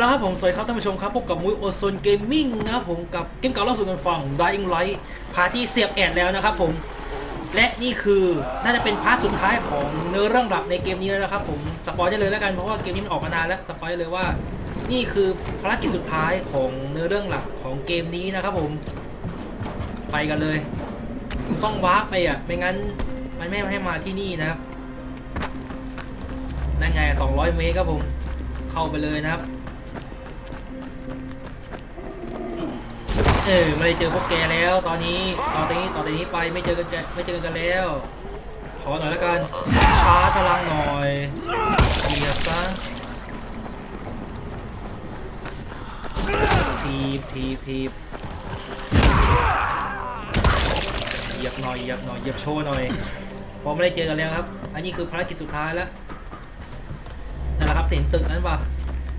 แล้วครับผมสวัสดีครับท่านผู้ชมครับพบกับมุ้ยโอโซนเกมมิ่งนะครับผมกับเกมเก่าล่าสุดกันฝั่ง Dying Light พาร์ทที่เสียบแอดแล้วนะครับผมและนี่คือน่าจะเป็นพาร์ทสุดท้ายของเนื้อเรื่องหลักในเกมนี้แล้วนะครับผมสปอยได้เลยแล้วกันเพราะว่าเกมนี้มันออกมานานแล้วสปอยเลยว่า นี่คือภารกิจสุดท้ายของเนื้อเรื่องหลักของเกมนี้นะครับผม ไปกันเลย ต้องวาร์ปไปอะไม่งั้นมันไม่ให้มาที่นี่นะครับนั่นไง 200 เมตรครับผม เข้าไปเลยนะครับ เออไม่ได้เจอพวกแกแล้ว ตอนนี้ตอนนี้ตอจากนี้ไปไม่เจอกันแกไม่เจอกันแล้ว ขอหน่อยแล้วกันชาร์จพลังหน่อยเหยียบซะทีบทีบทีบเหยียบหน่อยเหยียบหน่อยเหยียบโชว์หน่อยพอไม่ได้เจอกันแล้วครับ อันนี้คือภารกิจสุดท้ายแล้วนั่นแหละครับเห็นตึกนั้นปะ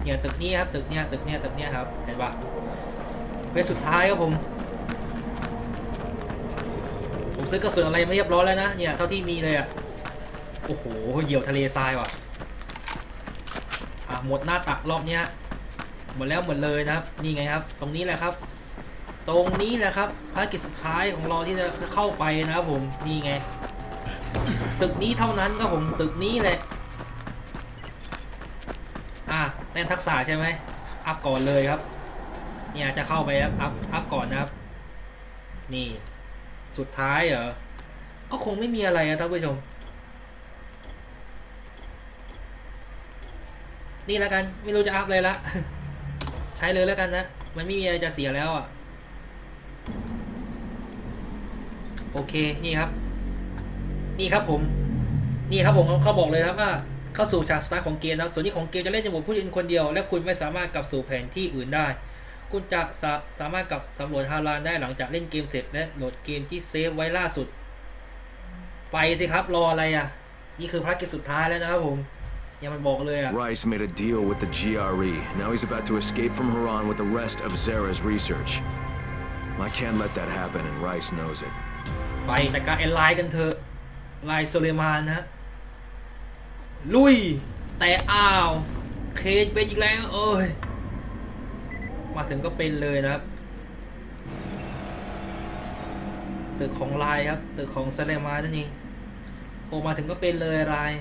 เนี่ยตึกนี้ครับตึกเนี้ยตึกเนี้ยตึกเนี้ยครับเห็นปะ เวทสุดท้ายครับผม ผมซื้อกระสุนอะไรไม่เรียบร้อยแล้วนะ เนี่ยเท่าที่มีเลยอะ โอ้โห เหยี่ยวทะเลทรายว่ะ อะหมดหน้าตักรอบเนี้ยหมดแล้วหมดเลยนะครับ นี่ไงครับ ตรงนี้แหละครับ ตรงนี้แหละครับภารกิจสุดท้ายของเราที่จะเข้าไปนะครับผม นี่ไง ตึกนี้เท่านั้นครับผม ตึกนี้แหละ อะแน่นทักษะใช่ไหมอัพก่อนเลยครับ เนี่ยจะเข้าไปครับอัพอัพก่อนนะครับ นี่ สุดท้ายเหรอ ก็คงไม่มีอะไรอะท่านผู้ชม นี่แล้วกัน ไม่รู้จะอัพเลยละ ใช้เลยแล้วกันนะ มันไม่มีอะไรจะเสียแล้วอะ โอเค นี่ครับ นี่ครับผม นี่ครับผมเขาบอกเลยครับว่าเข้าสู่ฉากสตาร์ของเกมนะส่วนนี้ของเกมจะเล่นในโหมดผู้เล่นคนเดียว และคุณไม่สามารถกลับสู่แผนที่อื่นได้ คุณจะสาสามารถกลับสำรวจฮารานได้หลังจากเล่นเกมเสร็จและโหลดเกมที่เซฟไว้ล่าสุด ไปสิครับรออะไรอะ นี่คือภารกิจสุดท้ายแล้วนะครับผมอย่ามันบอกเลยอะ Rice made a deal with the GRE. Now he's about to escape from Haran with the rest of Zara's research. I can't let that happen, and Rice knows it. ไปแต่การแอนไลน์กันเถอะไลน์โซเลมานนะฮะลุย แต่อ้าว เคนเป็นอีกแล้วเอ้ย มาถึงก็เป็นเลยนะครับตึกของลน์ครับตึกของโซเลมานนั่นเองโอมาถึงก็เป็นเลยลน์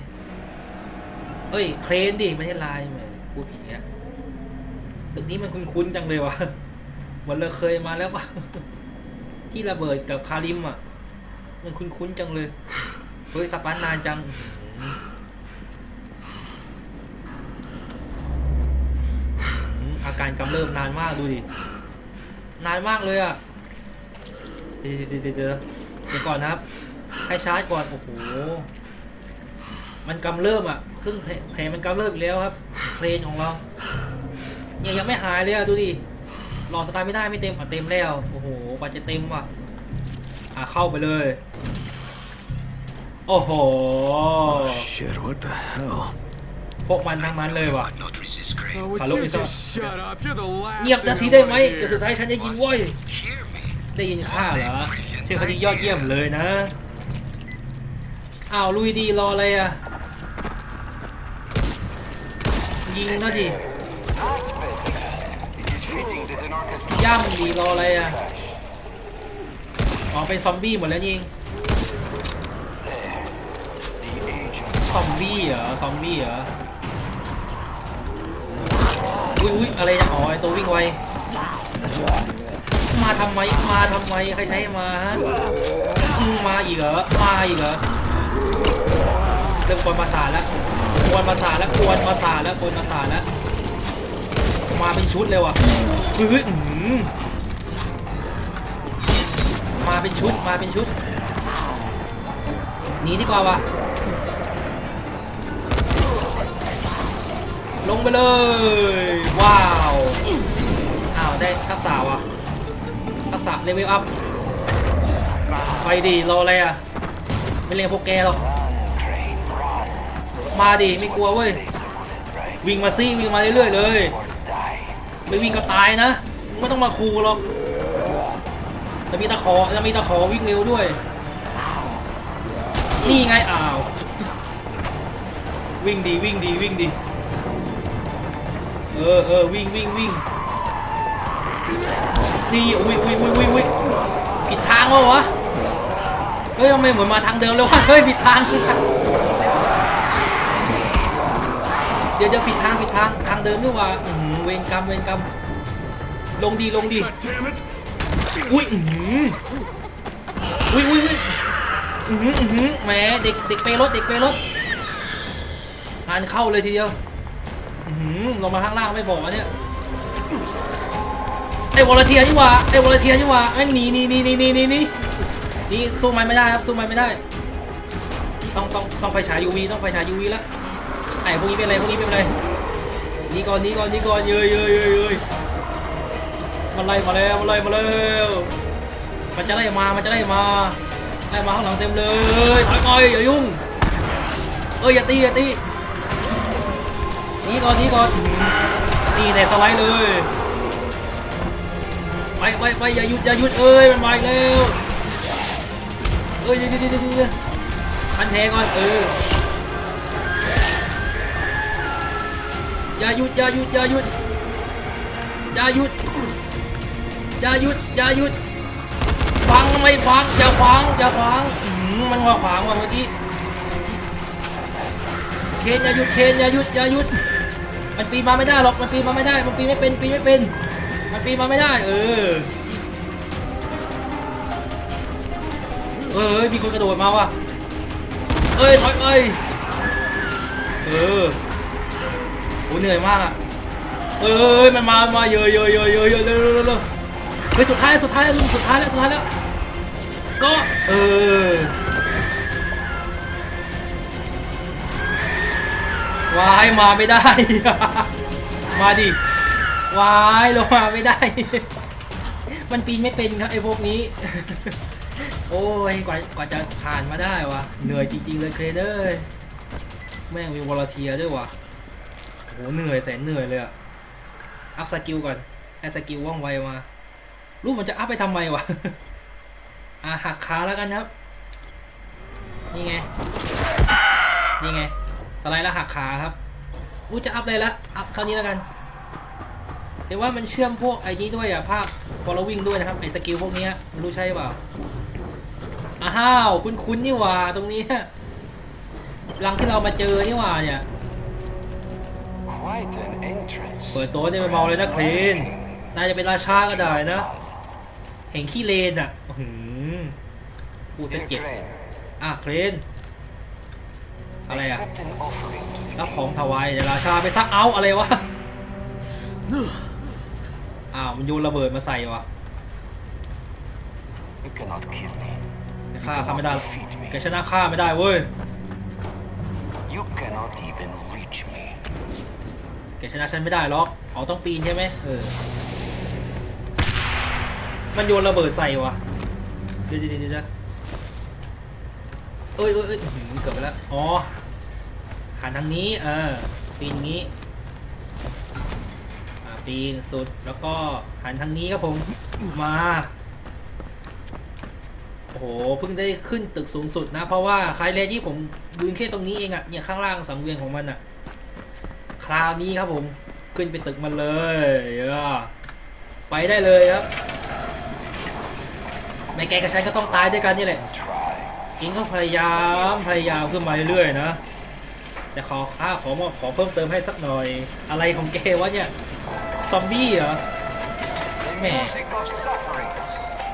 เอ้ยเครนดิไม่ใช่ลน์แหมพูดผิดเงี้ยตึกนี้มันคุ้นๆจังเลยวะเหมือนเราเคยมาแล้วปะที่ระเบิดกับคาริมอะ มันคุ้นๆจังเลยเฮ้ยสปันนานจังอื้อหืออา การกำเริบนานมากดูดิ นานมากเลยอะ เดี๋ยวเดี๋ยวเดี๋ยวเดี๋ยวก่อนนะครับ ให้ชาร์จก่อน โอ้โห มันกำเริบอะครึ่งแผลแผลมันกำเริบอีกแล้วครับ เพลนของเรา เนี่ยยังไม่หายเลยอะดูดิรอสตาร์ไม่ได้ไม่เต็มอะเต็มแล้ว โอ้โหกว่าจะเต็มว่ะ อะเข้าไปเลย โอ้โห Shit, what the hell? พวกมันทั้งนั้นเลยว่ะ Not resist grain. Oh, would Hello, you Isa. just shut up? You're the last เงียบนาที thing ได้ I ไหม wanna เดี๋ยวสุด hear. ท้ายฉันจะยิงเว้ย Hear me. ได้ยินข้าเหรอเชื่อคดียอดเยี่ยมเลยนะ อ้าวลุยดีรออะไรอะ ยิงนะดิ ย่ำดีรออะไรอะ ออกเป็นซอมบี้หมดแล้วยิง ซอมบี้เหรอ ซอมบี้เหรอ อุ้ยอุ้ยอะไรเนี่อ๋อไอตัววิ่งไว มาทำไม มาทำไม ใครใช้มาฮะอืมมาอีกเหรอ มาอีกเหรอ เริ่มกวนประสาทแล้วกวนประสาทแล้วกวนประสาทแล้วกวนประสาทแล้ว มาเป็นชุดเลยว่ะเฮ้ยอื้อมาเป็นชุด มาเป็นชุด หนีดีกว่าวะ ลงไปเลย ว้าว อ้าว ได้ทักษะว่ะทักษะเลเวลอัพ ไปดีรออะไรอะ ไม่เลี้ยงพวกแกหรอก มาดิไม่กลัวเว้ย วิ่งมาซิวิ่งมาเรื่อยๆเลย ไม่วิ่งก็ตายนะ ไม่ต้องมาคูหรอกจะมีตะขอจะมีตะขอวิ่งเร็วด้วย นี่ไงอ้าว วิ่งดีวิ่งดีวิ่งดี ออเออวิ่งวิ่งวิ่งนี่อุ้ยอุ้ยอุ้ยอุ้ยอุ้ยผิดทางวะวะเฮ้ยทำไมเหมือนมาทางเดิมเลยวะเฮ้ยผิดทางเดี๋ยวเดี๋ยวผิดทางผิดทางทางเดิมนี่หว่าเวรกรรมเวรกรรมลงดีลงดีอุ้ยอื้มอุ้ยอุ้ยอุ้ยอื้อหืออื้อหือแหมเด็กเด็กเปรถเด็กเปรถงานเข้าเลยทีเดียว ลงมาข้างล่างไม่บอกวะเนี่ยไอ้วอลเทียนี่หว่าไอ้วอลเทียนี่หว่าแม่งหนีหนีหนีหนีหนีหนีหนีนี่สู้มันไม่ได้ครับสู้มันไม่ได้ ต้องต้องต้องไฟฉาย UV ต้องไฟฉาย UV แล้วไอ้พวกนี้เป็นอะไรพวกนี้เป็นอะไรนี่ก่อนนี่ก่อนนี่ก่อนเยยเยยเยยเยยมันไล่มาแล้วมันไล่มาแล้วมันจะไล่มามันจะไล่มาไล่มาข้างหลังเต็มเลยถอยก่อยอย่ายุ่งเอ้ยอย่าตีอย่าตี นี่ก่อนนี่ก่อนนี่ในสไลด์เลยไปไปไปอย่าหยุดอย่าหยุดเอ้ยมันมาอีกแล้วเอ้ยเดี๋ยวเดี๋ยวเดี๋ยวเดี๋ยวพันแทงก่อนเอออย่าหยุดอย่าหยุดอย่าหยุดอย่าหยุดอย่าหยุดอย่าหยุดขวางไมขวางอย่าขวางอย่าขวางมันว่าขวางว่ะเมื่อกี้เคนอย่าหยุดเคนอย่าหยุดอย่าหยุด มันปีนมาไม่ได้หรอก มันปีนมาไม่ได้ มันปีนไม่เป็น ปีนไม่เป็น มันปีนมาไม่ได้ เออ เอ้ยมีคนกระโดดมาว่ะ เอ้ยถอยไปเออโหเหนื่อยมากอะเอ้ยมันมา มาเยอะเยอะเยอะเยอะเยอะเร็วเร็วเร็วเร็วเฮ้ยสุดท้ายสุดท้ายลุงสุดท้ายแล้วสุดท้ายแล้ว ก็ เออ วายมาไม่ได้ มาดิวายลงมาไม่ได้ มันปีนไม่เป็นครับไอ้พวกนี้ โอ้ยกว่ากว่าจะผ่านมาได้วะเหนื่อยจริงๆเลยเครเดอร์แม่งมีวอลเทียด้วยวะโอ้โหเหนื่อยแสนเหนื่อยเลยอะอัพสกิลก่อนให้สกิลว่องไวมารูปมันจะอัพไปทำไมวะอะหักขาแล้วกันครับ นี่ไง นี่ไง สไลด์แล้วหักขาครับรู้จะอัพเลยละอัพเท่านี้แล้วกันเห็นว่ามันเชื่อมพวกไอ้นี้ด้วยอะภาพ following ด้วยนะครับไอ้สกิลพวกนี้ยไม่รู้ใช่เปล่าอ้าวคุ้นๆนี่หว่าตรงนี้รังที่เรามาเจอนี่หว่าเนี่ยเปิดโต๊ะเนี่ยไม่เมาเลยนะเครนนายจะเป็นราชาก็ได้นะเห็นขี้เลนอะหือพูดจะเจ็บอะเครน อะไรอะ accept an offering to the รับของ king. ถวายเดี๋ยวราชาไปซักเอาอะไรวะอ้าวมันโยนระเบิดมาใส่วะ You cannot kill me. ฆ่าข้าไม่ได้หรอกแกชนะข้าไม่ได้เว้ย You cannot even reach me. แกชนะฉันไม่ได้หรอกอ๋อต้องปีนใช่ไหมเออมันโยนระเบิดใส่วะเดี๋ยวเดี๋ยวเดี๋ยวเดี๋ยวเอ้ยเอ้ยเอ้ยอื้อหือเกือบไปแล้ว อ๋อ หันทางนี้ เออ ปีนงี้ อ่า ปีนสุด แล้วก็หันทางนี้ครับผม มา โอ้โห เพิ่งได้ขึ้นตึกสูงสุดนะ เพราะว่าคลายเลนที่ผมยืนแค่ตรงนี้เองอะเนี่ยข้างล่างสังเวียนของมันอะคราวนี้ครับผม ขึ้นไปตึกมันเลยเออไปได้เลยครับ ไม่แกกับฉันก็ต้องตายด้วยกันนี่แหละอิงก็พยายาม พยายามขึ้นมาเรื่อยๆนะ แต่ขอค่าขอมอบขอเพิ่มเติมให้สักหน่อย อะไรของแกวะเนี่ย ซอมบี้เหรอ The Meh. music of suffering.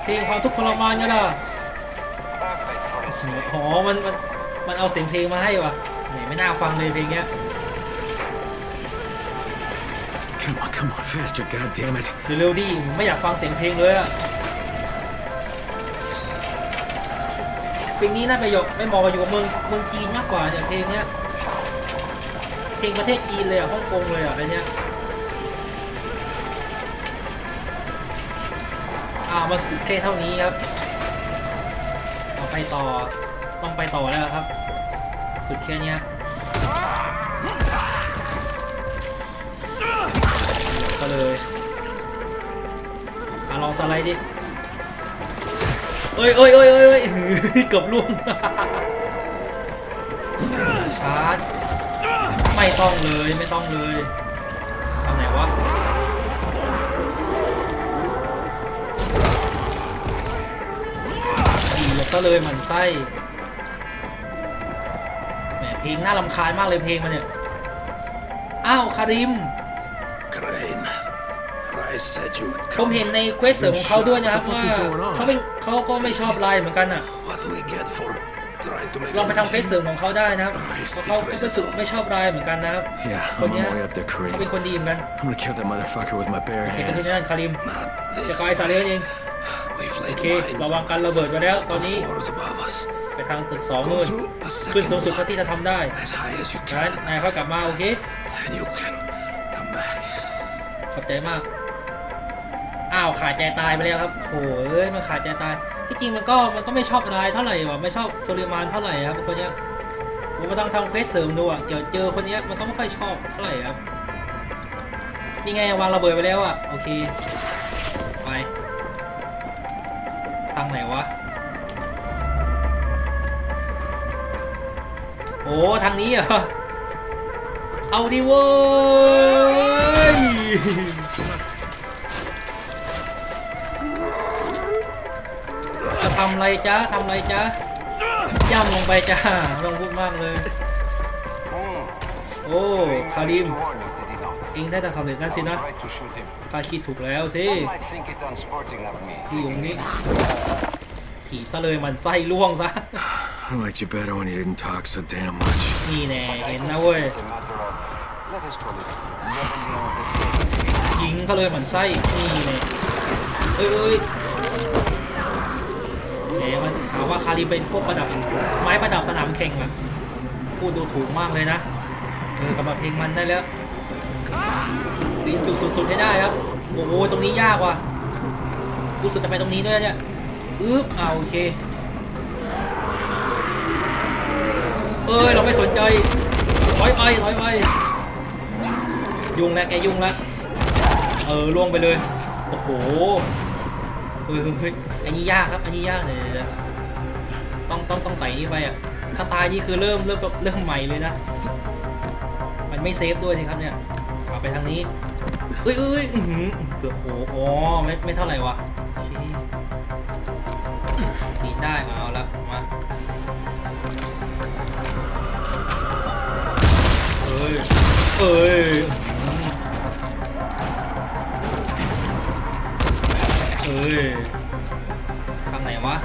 เพลงความทุกข์ทรมานเนี่ยล่ะ Perfect for a slave. อ๋อมันมันมันเอาเสียงเพลงมาให้วะแหมไม่น่าฟังเลยเพลงเนี้ย Come on, come on, faster, god damn it. เร็วๆดิผมไม่อยากฟังเสียงเพลงเลยอะเพลงนี้น่าไปอยู่ไม่เหมาะกับอยู่กับเมืองเมืองจีนมากกว่าเนี่ยเพลงเนี้ย เพลงประเทศจีนเลยอะฮ่องกงเลยอะอะไรเนี้ยอ่ามาสุดแค่เท่านี้ครับเอาไปต่อต้องไปต่อแล้วครับ สุดแค่เนี้ยก็เลยอะลองสไลด์ดิเอ้ยเอ้ยเอ้ยเอ้ยเอ้ยเกือบล่วงชาร์จ ไม่ต้องเลยไม่ต้องเลยเอาไหนวะดีก็เลยหมันไส้แหมเพลงน่ารำคาญมากเลยเพลงมันเนี่ยอ้าวคาริม Crane, Rice said you would ผม come. เห็นในเควสเสริมของเขาด้วยนะครับ What ว่า the fuck is going on? เขาไม่เขาก็ไม่ชอบไลน์เหมือนกันอะ What do we get for trying to make ลองไป a ทำเควส living? เสริมของเขาได้นะครับเพราะเขาก็รู้สึกไม่ชอบไลน์เหมือนกันนะครับ Yeah, คน I'm เนี้ on ย my way up to เขาเป็น Kareem. คนดีเหมือนกัน I'm gonna kill that motherfucker with my bare เห็นคนที่ hands. นั่นคาริม Not จะ this. กายซาเลนเอง We've โอ laid เค mines ระวังกันระเบิดไปแล้วตอน two นี้ floors above us. ไปทางตึกสองนู่นขึ้นสูงสุดเท่าที่จะทำได้ As high as you งั้น can. นายเขากลับมาโอเค And you can come back. ขอบใจมาก อ้าวขาดใจตายไปแล้วครับโถเอ้ยมันขาดใจตายที่จริงมันก็มันก็ไม่ชอบรายเท่าไหร่วะไม่ชอบโซเลมานเท่าไหร่ครับคนเนี้ยผมมาต้องทำเควสเสริมดูอะเจอเจอคนเนี้ยมันก็ไม่ค่อยชอบเท่าไหร่ครับนี่ไงวางระเบิดไปแล้วอะโอเคไปทางไหนวะโอ้ทางนี้เหรอเอาดิเว้ย ทำอะไรจ๊ะทำอะไรจ๊ะย่ำลงไปจ้าไม่ต้องพูดมากเลย Hmm. โอ้คาริม Warn you, did he not? เองได้แต่สำเร็จนั่นสินะ Right to shoot him. ข้าคิดถูกแล้วสิ Some might think it unsporting of me. ที่อยู่ตรงนี้ถีบซะเลยมันไส้ล่วงซะ I liked you better when you didn't talk so damn much. นี่แน่เห็นนะเว้ย It's a matter of, let us call it, leveling the playing field. ยิงเขาเลยมันไส้นี่แน่เอ้ย เอ้ยมันหาว่าคาริเป็นพวกประดับไม้ประดับสนามแข่งอะพูดดูถูกมากเลยนะเออกำลังเพลงมันได้แล้วดีสุดๆให้ได้ครับโอ้โหตรงนี้ยากว่ะรู้สึกจะไปตรงนี้ด้วยเนี่ยอึ๊บอ่าโอเค เอ้ยเราไม่สนใจถอยไปถอยไปยุ่งแล้วแกยุ่งแล้วเออล่วงไปเลย โอ้โหเฮ้ยเฮ้ยเฮ้ย อันนี้ยากครับ อันนี้ยากเลยเดี๋ยต้องต้องต้องไต่นี่ไปอะถ้าตายนี่คือเริ่มเริ่มเริ่มใหม่เลยนะ มันไม่เซฟด้วยสิครับเนี่ยเอาไปทางนี้เอ้ยเอ้ยเกือบโอ้โหอ๋อไม่ไม่เท่าไหร่วะโอเคปีได้เอาละมาเอ้ยเอ้ยเอ้ย วะ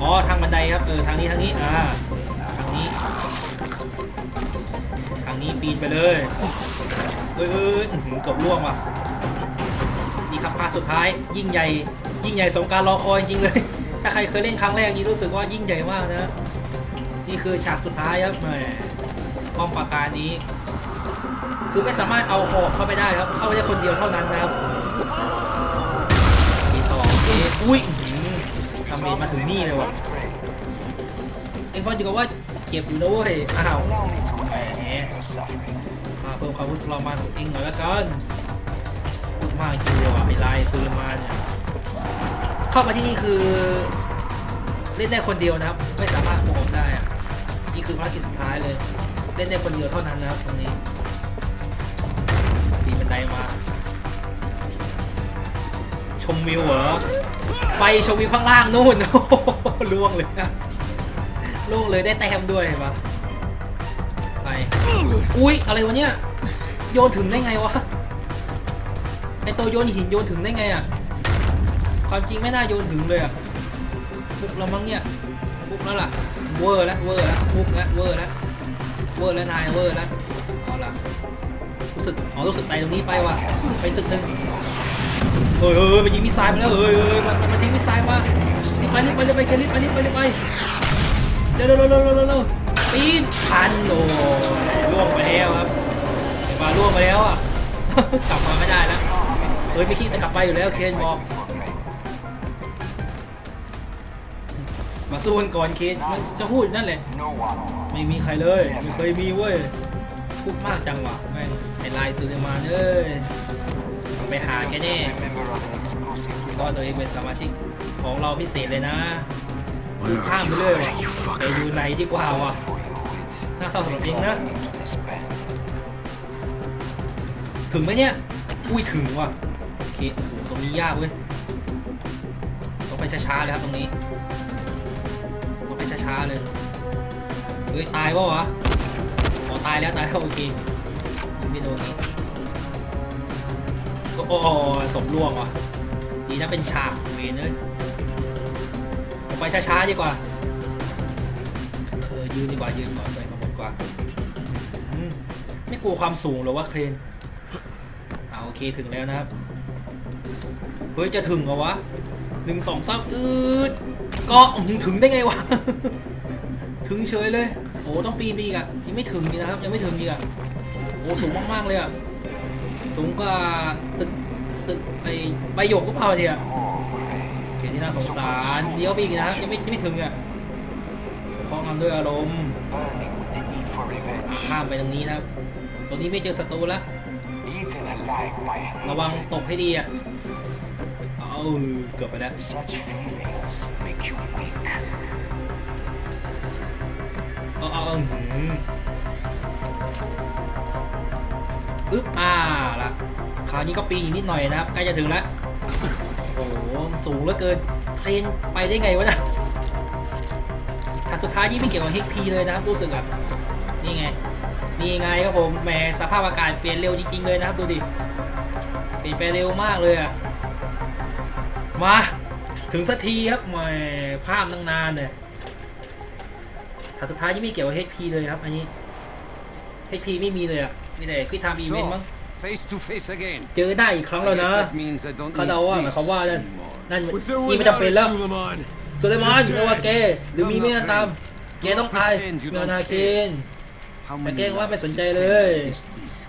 อ๋อ ทางบันไดครับ เออ ทางนี้ ทางนี้ อ่า ทางนี้ ทางนี้ปีนไปเลยเอ้ยเออเกือบล่วงว่ะ นี่ครับภาคสุดท้าย ยิ่งใหญ่ ยิ่งใหญ่สมการรอคอยจริงเลย ถ้าใครเคยเล่นครั้งแรกนี่รู้สึกว่ายิ่งใหญ่มากนะ นี่คือฉากสุดท้ายครับแหมป้อมปราการนี้ คือไม่สามารถเอาหอกเข้าไปได้ครับ เข้าได้คนเดียวเท่านั้นนะครับ อุ้ยทำเมมาถึงนี่เลยว่ะเอ็งฟังอยู่กับว่าเจ็บอยู่นะเว้ยอ้าวแหมมาเพิ่มความรู้ทรมานของเองหน่อยละกันพูดมากจริงเลยว่ะไอ้ลายซื้อมาเนี่ยเข้ามาที่นี่คือ เล่นได้คนเดียวนะครับ ไม่สามารถโกงได้อะนี่คือภารกิจสุดท้ายเลย เล่นได้คนเดียวเท่านั้นนะครับตรงนี้ปีนบันไดมา ชมวิวเหรอ ไปชมวิวข้างล่างนู่นล่วงเลยนะล่วงเลยได้แต้มด้วยเห็นปะไปอุ้ยอะไรวะเนี่ยโยนถึงได้ไงวะไอตัวโยนหินโยนถึงได้ไงอะความจริงไม่น่าโยนถึงเลยอะฟุกแล้วมั้งเนี่ยฟุกแล้วล่ะเวอร์แล้วเวอร์แล้วฟุกแล้วเวอร์แล้วเวอร์แล้วนายเวอร์แล้วเอาล่ะรู้สึกอ๋อรู้สึกไต่ตรงนี้ไปว่ะไปตึกหนึง เฮ้ยเฮ้ยมันยิงมิสไซล์ไปแล้วเฮ้ยเฮ้ยมันมันทิ้งมิสไซล์มารีบไปรีบไปรีบไปรีบไปรีบไปรีบไปเร็วเร็วเร็วเร็วเร็วเร็วปีนทันโอ้ยล่วงไปแล้วครับเห็นปลาล่วงไปแล้วอะกลับมาไม่ได้แล้วเฮ้ยไม่คิดจะกลับไปอยู่แล้วเคนบอกมาสู้กันก่อนเคนมันจะพูดนั่นแหละไม่มีใครเลยไม่เคยมีเว้ยพูดมากจังวะแม่งไอ้ลายซูเลมานเอ้ย ไปหาแกแน่ A member of an exclusive ก็ตัวเองเป็นสมาชิกของเราพิเศษเลยนะ Where ข้าม are ไป you เลยว่ะ hiding, you แต่อยู่ fucker? ไหนดีกว่าว่ะ for you with น่าเศร้าสำหรับเองนะ to the spend. ถึงไหมเนี่ย อุ้ยถึงว่ะ โอเคโอ้โหตรงนี้ยากเว้ย ต้องไปช้าๆเลยครับตรงนี้ต้องไปช้าๆเลย เฮ้ยตายปะวะอ๋อตายแล้วตายแล้วโอเคยิงไม่โดนนี่ โอ้โหศพล่วงว่ะดีนะเป็นฉากเวนเลยไปช้าๆดีกว่า เออยืนดีกว่ายืนก่อนใส่สมบูรณ์กว่าไม่กลัวความสูงหรอว่าเครนเอาโอเคถึงแล้วนะครับ เฮ้ยจะถึงเหรอวะหนึ่งสองสามอืดก็ถึงได้ไงวะ ถึงเฉยเลย โอ้ต้องปีนไปอีกอะยังไม่ถึงนี่นะครับยังไม่ถึงอีกอะโอ้สูงมากๆเลยอะ สูงกว่าตึกตึกไอใบหยกก็เปล่าเนี่ยโอเคที่น่าสงสารเดี๋ยวไปอีกนะครับยังไม่ยังไม่ถึงอะคล้องทำด้วยอารมณ์ burning with the need for อะ revenge. ข้ามไปตรงนี้นะครับตรงนี้ไม่เจอศัตรูแล้ว Eaten alive by ระวังตกให้ดีอะเอาเกือบไปแล้ว such feelings make you weak. เอาเอาเอาึ๊บอ่าละคราวนี้ก็ปีนอีกนิดหน่อยนะครับใกล้จะถึงแล้วโอ้โหสูงเหลือเกินเครนไปได้ไงวะนะทางสุดท้ายที่ไม่เกี่ยวกับ HP เลยนะครับรู้สึกอะนี่ไงนี่ไงครับผมแหมสภาพอากาศเปลี่ยนเร็วจริงๆเลยนะครับดูดิเปลี่ยนไปเร็วมากเลยอะมาถึงสักทีครับแหมภาพตั้งนานเนี่ยถามสุดท้ายยังไม่เกี่ยวกับ HP เลยครับอันนี้ HP ไม่มีเลยอะ มีแต่ควิทามอีเวนต์มั้ง face to face again. เจอได้อีกครั้งแล้ว I นะ guess that means I don't เขาเดาว่าห need มายความว่านั่น this anymore. นั่นมัน With or นี่ไม่จำ without เป็น it, แล้ว Suleiman. สุเลมานไม่ว่าแกหรือมีไม่ก็ตามแกต้องตายเมลนาเคน How แต่ many แกล้งว่าไม่ lives สนใจ depend เลย on this disk?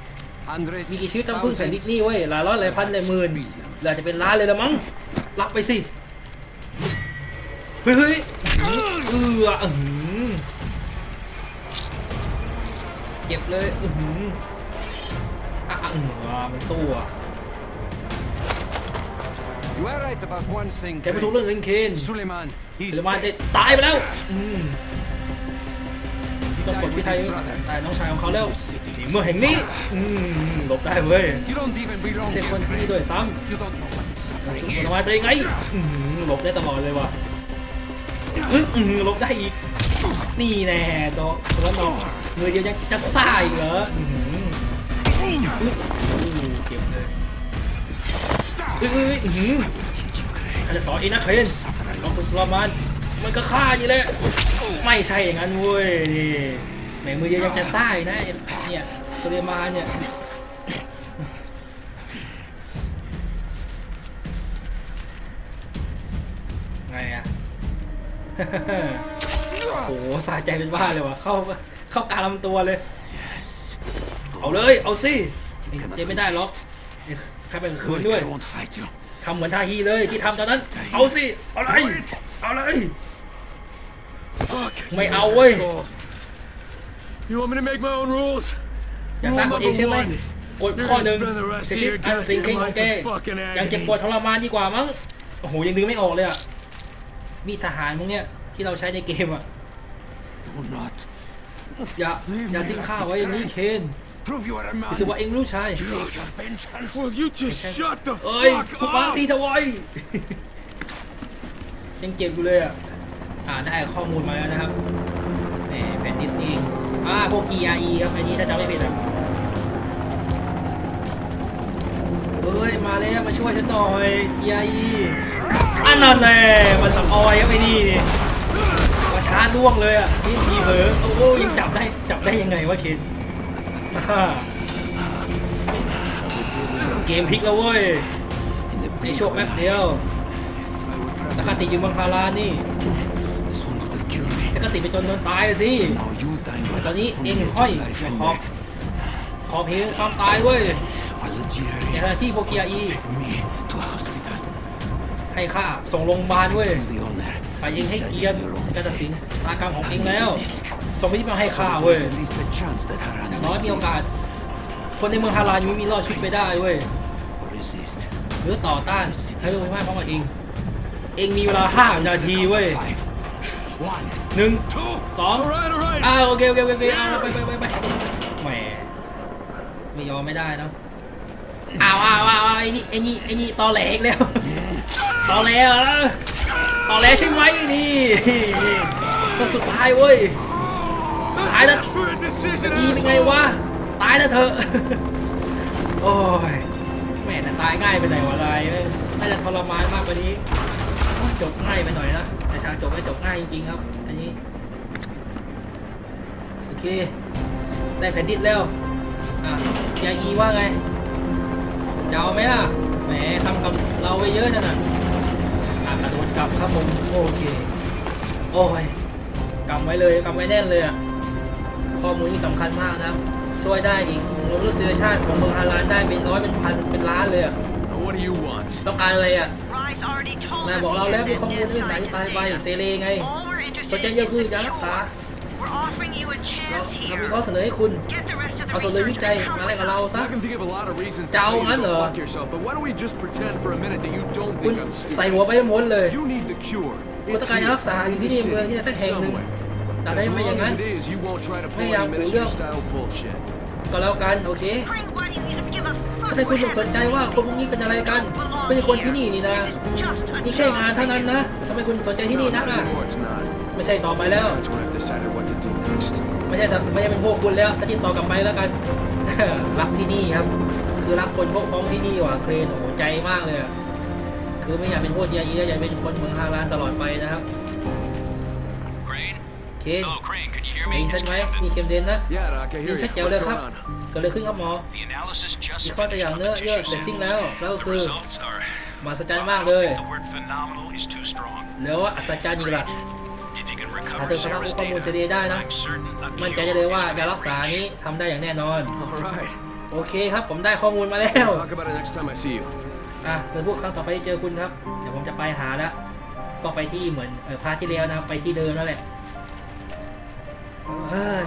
Hundreds, มีกี่ชีวิตต้องพึ่งแผ่นดิส thousands? นีย์เว้ยหลายร้อยหลายพันหลายหมื่นหรืออาจจะเป็นล้านเลยละมั้งรับไปสิเฮ้ยเฮ้ยเอออื้อหือเจ็บเลยอือหื ออะอะอือหือมันสู้อะ You are right about one thing. แกไม่ทุกเรื่องเองเคน Suleiman, สุ he's เลมานจะ dead. ตายไปแล้ว อืม He ต้องกด died ที่ with ไทย his brother. ตายน้องชายของเขาแล้ว In the city. ในเมื่อแห่งนี้ อืมหลบได้เว้ย You don't even belong ใช่คน here, ที่นี่ Craig. ด้วยซ้ You don't know what ำ suffering ผ is. ลไม้เป็นไงอื้อหือหลบได้ตลอดเลยว่ะอื้อหือหลบได้อีก นี่แน่ดอกสวนดอกมือเดียวยังจะซ่าอีกเหรออื้อหือ เจ็บเลยอื้ออื้ออื้อหือข้าจะสอนองนะเคนลองฝึกทรมานมันก็ฆ่าอยู่แหละไม่ใช่อย่างนั้นเว้ยนี่แหมมือเดียวยังจะซ่าอีกนะเนี่ยสุเลมานเนี่ยไงอะโอ้โหสาใจเป็นบ้าเลยวะเข้าเข้ากลารลำตัวเลย เอาเลย เอาสิ เจไม่ได้หรอกนี่ใครเป็นคืน Wait, ด้วย I won't fight you. ทำเหมือนทาฮีเลยที่ทำตอนนั้น เอาสิ เอาเลยเอาเลย Fuck. Mày ầu ơi. You want me to make my own rules? อย่าสร้างกฎเองใช่ไหมกฎข้อหนึ่ง You're gonna spend the rest สิ of ทธิ your อันสิ่ง goddamn ของ life แก in fucking ยังเจ็บ agony. ปวดทรมานดีกว่ามั้ง โอ้โห ยังดึงไม่ออกเลยอะ มีดทหารพวกเนี้ยที่เราใช้ในเกมอะ Do not อย่าอย่าทิ้งข้าไว้อย่างนี้เคน prove you are a man. รู้สึกว่าเองรู้ชาย Take your vengeance. Will you just shut the เอ้ย fuck คุณบางที up? ทวายยังเจ็บอยู่เลยอะ อ่าได้ข้อมูลมาแล้วนะครับแหมแผ่นดิสนีย์อ่าพวก GRE ครับอันนี้ถ้าจำไม่ผิดอะเอ้ย มาแล้วมาช่วยฉันหน่อย GRE อันนั้นแน่มันสับออยครับไอ้นี่นี่มาชาร์จล่วงเลยอะนี่ทีเผลอโอ้โหยังจับได้จับได้ยังไงวะเคนอ่า เกมพลิกแล้วเว้ยใน blink ช่วง of แป๊บเดียว eye, if I would แล้ว try คติอยู่เมืองพารานี่ this one would have killed me. จะกติไปจนโดนตายสิตอนนี้เองห้อย of life อขอบขอบเพลความตายเว้ยในขณะที่โปเกียอีให้ข้าส่งโรงพยาบาลเว้ยไปเองให้เกียรติการตัดสินตากรรมของเองแล้ว ส่งไปที่มาให้ So ข้าเว้ยอย่างน้อยมีโอกาส คนในเมืองฮารายังไม่มีรอดชีวิตไปได้เว้ยหรือต่อต้านให้ลงไปมากเพราะว่าเอง เองมีเวลาห้านาทีเว้ยหนึ่งสองอ่าโอเคโอเคโอเคเอาไปไปไปไปแหมไม่ยอมไม่ได้นะอ้าวอ้าวอ้าวไอ้นี่ไอ้นี่ไอ้นี่ตอแหลกแล้วตอแหลเหรอตอแหลใช่ไหมนี่คนสุดท้ายเว้ย ตายแล้ว for a decision ดีเป็นไงวะ ตายแล้วเถอะโอ้ยแม่แต่ตายง่ายไปหน่อยวะอะไรเอ้ยน่าจะทรมานมากกว่านี้โอ้ยจบง่ายไปหน่อยนะแต่ชาจบไม่จบง่ายจริงๆครับ อันนี้ โอเค ได้แผ่นดินแล้ว อะยาอีว่าไงจะเอาไหมล่ะ แหมทำกับเราไปเยอะจังน่ะอะกระโดดกลับครับผม โอเค โอ้ยกำไว้เลยกำไว้แน่นเลยอะ ข้อมูลที่สำคัญมากนะครับช่วยได้อีกมนุษยชาติของเมืองฮาลานได้เป็นร้อยเป็นพันเป็นล้านเลยอะ Now, what do you want? ต้องการอะไรอะ Rise already told นาย us บอกเราแล้ว he มี has ข้อมูล been ที่ dead สายที่ for ตายไป life. เซเลไง All we're สนใจ interested เดียว in คือ is ยา the รักษา cure. We're offering you a เรา chance เรามี here. ข้อเสนอให้คุณ Get the rest of the เอาส่วนเลย research วิจัย and มาแลก come กับ with เรา us. ซะ I can think of a lot of reasons to Chào tell you anh to hả? go fuck yourself, but why don't we just pretend for a minute that you don't คุณ think I'm ใส่ stupid? หัวไปให้หมดเลย You need the cure. คุณต้อง It's การยา here, รักษาอยู่ in ที่ the นี่เมืองที่ city, ไหนสักแห่งหนึ่ง somewhere. แต่ As ถ้าไม่อย่าง long นั้น as it is, you won't try to pull Mấy any ông của ministry Dương. style bullshit. ก็แล้วกันโอเค Frank, why do you even give a fuck ทำไมคุณถึงสนใจว่าคนพวกนี้เป็นอะไรกัน ไม่ใช่คนที่นี่นี่นะ Just a นี่แค่งานเท่านั้น job. นะทำไมคุณสนใจที่นี่ No, นัก not อะ anymore, it's not. ไม่ใช่ต่อไปแล้ว That's when I've decided what to do next. ไม่ใช่ไม่ใช่เป็นพวกคุณแล้วถ้าติดต่อกลับไปแล้วกัน รักที่นี่ครับ คือรักคนพวกพ้องที่นี่ว่ะเครนโอ้โหใจมากเลยอะคือไม่อยากเป็นพวกเจียอีอยากเป็นคนเมืองฮารานตลอดไปนะครับ Crane? เค Hello, Crane. Can you hear ได้ me? ยินชัด It's ไหม Captain. นี่เคมเดนนะ Yeah, Doc, I ยิ hear นชัด you. แจ๋วเลย What's ครับ going on? เกิดอะไรขึ้นครับหมอ The analysis just วิเคราะห์ตัวอย่างเนื้อเยื่อเสร็จสิ้นแล้วแล้วก็คือ Results are มหัศจรรย์มากเลย the word phenomenal is too strong. แล้วว่าอัศจรรย์อีกละ If you can ถ้า recover เธอสามารถ Sarah's รู้ข้อมูลเซ data, เดได้นะ I'm certain a มั่นใจ cure ได้เลยว่า is ยารักษานี้ทำได้อย่างแน่นอน All right. โอเคครับผมได้ข้อมูลมาแล้ว Talk about it next time I see you. อะเป็นพวกครั้งต่อไปที่เจอคุณครับ เดี๋ยวผมจะไปหาแล้ว ก็ไปที่เหมือนเออพาร์ทที่แล้วนะครับไปที่เดิมนั่นแหละ เฮ้ย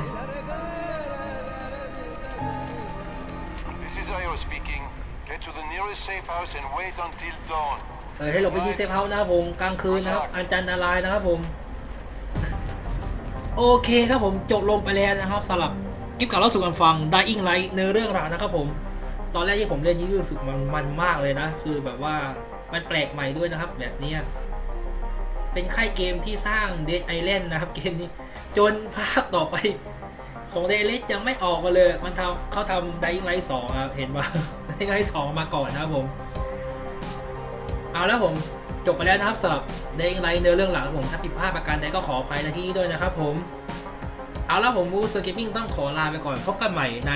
This is Io speaking. Get to the nearest safe house and wait until dawn. เออให้หลบไปที่เซฟเฮาส์นะครับผมกลางคืนนะครับอันจันตรายนะครับผม โอเคครับผมจบลงไปแล้วนะครับสำหรับคลิปเก่าเล่าสู่กันฟัง Dying Light ในเรื่องราวนะครับผม ตอนแรกที่ผมเล่นนี่รู้สึกมันมันมากเลยนะ คือแบบว่ามันแปลกใหม่ด้วยนะครับ แบบเนี้ยเป็นค่ายเกมที่สร้าง Dead Island นะครับเกมนี้ จนภาคต่อไป ของ Dead Island ยังไม่ออกมาเลย มันทำเขาทำ Dying Light 2ครับเห็นปะ Dying Light 2มาก่อนนะครับผม เอาแล้วผมจบไปแล้วนะครับสำหรับในไลน์เนื้อเรื่องหลังของผมถ้าผิดพลาดประการใดก็ขออภัยในที่นี้ด้วยนะครับผมเอาแล้วผมมูสเกมมิ่งต้องขอลาไปก่อนพบกันใหม่ใน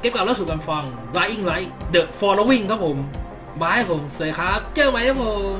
เกมกับแล้วสู่กันฟัง Dying Light The Following ครับผมบายผมเสยครับ เจอกันใหม่ครับผม